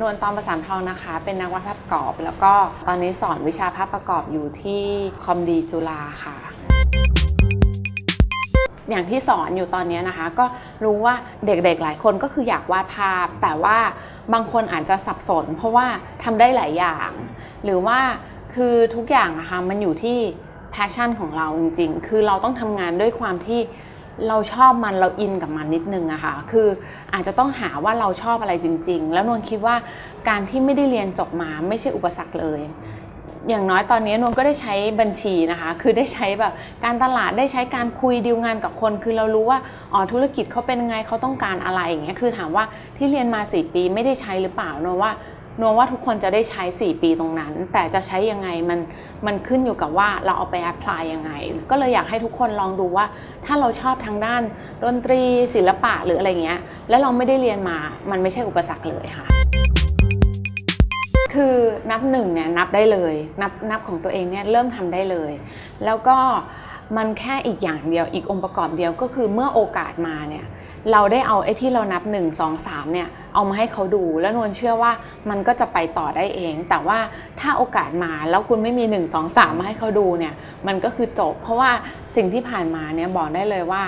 นวลตอนประสานทองนะคะ เป็นนักวาดภาพประกอบ แล้วก็ตอนนี้สอนวิชาภาพประกอบอยู่ที่คอมดีจุฬาค่ะ อย่างที่สอนอยู่ตอนนี้นะคะ ก็รู้ว่าเด็กๆหลายคนก็คืออยากวาดภาพ แต่ว่าบางคนอาจจะสับสน เพราะว่าทำได้หลายอย่าง หรือว่าคือทุกอย่างนะคะมันอยู่ที่ passion ของเราจริงๆ คือเราต้องทำงานด้วยความที่ เราชอบมันเราอินกับมันนิดนึงอะค่ะคืออาจจะต้องหาว่าเราชอบอะไรจริง ๆ แล้วนวลคิดว่าการที่ไม่ได้เรียนจบมาไม่ใช่อุปสรรคเลย อย่างน้อยตอนนี้นวลก็ได้ใช้บัญชีนะคะ คือได้ใช้แบบการตลาดได้ใช้การคุยดีลงานกับคน คือเรารู้ว่าอ๋อธุรกิจเขาเป็นไงเขาต้องการอะไรอย่างเงี้ยคือถามว่าที่เรียนมา 4 ปีไม่ได้ใช้หรือเปล่านวลว่า นวว่าทุกคนจะได้ใช้ 4 ปีตรงนั้น แต่จะใช้ยังไงมันมันขึ้นอยู่กับว่าเราเอาไปแอพพลายยังไง ก็เลยอยากให้ทุกคนลองดูว่า ถ้าเราชอบทางด้านดนตรีศิลปะหรืออะไรเงี้ย แล้วเราไม่ได้เรียนมา มันไม่ใช่อุปสรรคเลยค่ะคือนับหนึ่งเนี่ยนับได้เลยนับนับของตัวเองเนี่ยเริ่มทำได้เลย แล้วก็มันแค่อีกอย่างเดียวอีกองค์ประกอบเดียวก็คือเมื่อโอกาสมาเนี่ย เราได้เอาไอ้ที่เรานับ 1 2 3เนี่ยเอามาให้เขาดู แล้วนวลเชื่อว่ามันก็จะไปต่อได้เอง แต่ว่าถ้าโอกาสมาแล้วคุณไม่มี 1 2 3 มาให้เขาดูเนี่ยมันก็คือจบ เพราะว่าสิ่งที่ผ่านมาเนี่ยบอกได้เลยว่า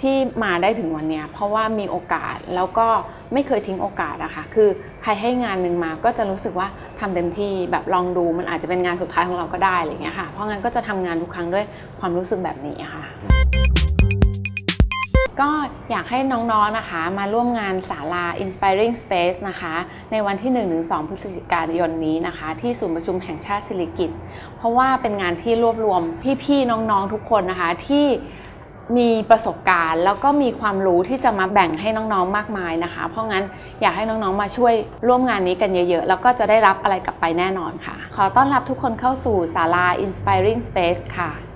ที่มาได้ถึงวันเนี้ยเพราะว่ามีโอกาสแล้วก็ไม่เคยทิ้งโอกาสอะค่ะคือใครให้งานหนึ่งมาก็จะรู้สึกว่าทำเต็มที่แบบลองดูมันอาจจะเป็นงานสุดท้ายของเราก็ได้อะไรอย่างเงี้ยค่ะเพราะงั้นก็จะทำงานทุกครั้งด้วยความรู้สึกแบบนี้ค่ะ ก็อยากให้น้องๆนะคะมาร่วมงานศาลา Inspiring Space นะคะ ในวันที่ 1-2 พฤศจิกายนนี้นะคะ ที่ศูนย์ประชุมแห่งชาติสิริกิติ์เพราะว่าเป็นงานที่รวบรวมพี่ๆน้องๆทุกคนนะคะที่มีประสบการณ์แล้วก็มีความรู้ที่จะมาแบ่งให้น้องๆมากมายนะคะ เพราะงั้นอยากให้น้องๆมาช่วยร่วมงานนี้กันเยอะๆ แล้วก็จะได้รับอะไรกลับไปแน่นอนค่ะ ขอต้อนรับทุกคนเข้าสู่ศาลา Inspiring Space ค่ะ